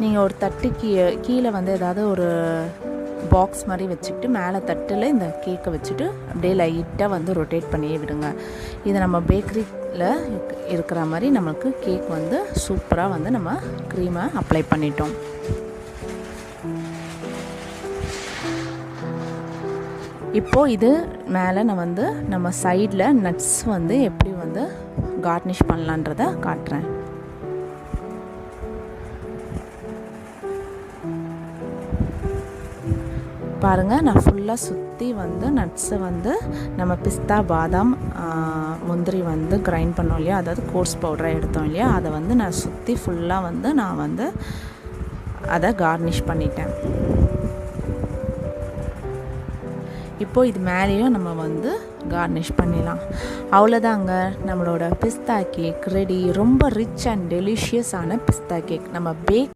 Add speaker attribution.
Speaker 1: நீங்கள் ஒரு தட்டு கீழே கீழே வந்து ஏதாவது ஒரு பாக்ஸ் மாதிரி வச்சுக்கிட்டு மேலே தட்டில் இந்த கேக்கை வச்சுட்டு அப்படியே லைட்டாக வந்து ரொட்டேட் பண்ணியே விடுங்க. இது நம்ம பேக்கரியில் இருக்கிற மாதிரி நம்மளுக்கு கேக் வந்து சூப்பராக வந்து நம்ம க்ரீமை அப்ளை பண்ணிட்டோம். இப்போது இது மேலே நான் வந்து நம்ம சைடில் நட்ஸ் வந்து எப்படி வந்து கார்னிஷ் பண்ணலான்றத காட்டுறேன். பாருங்கள் நான் ஃபுல்லாக சுற்றி வந்து நட்ஸை வந்து நம்ம பிஸ்தா பாதாம் முந்திரி வந்து கிரைண்ட் பண்ணோம் இல்லையா? அதாவது கோர்ஸ் பவுடரை எடுத்தோம் இல்லையா? அதை வந்து நான் சுற்றி ஃபுல்லாக வந்து நான் வந்து அதை கார்னிஷ் பண்ணிட்டேன். இப்போது இது மேலேயும் நம்ம வந்து கார்னிஷ் பண்ணிடலாம். அவ்வளோதாங்க நம்மளோட பிஸ்தா கேக் ரெடி ரொம்ப ரிச் அண்ட் டெலிஷியஸான பிஸ்தா கேக் நம்ம பேக்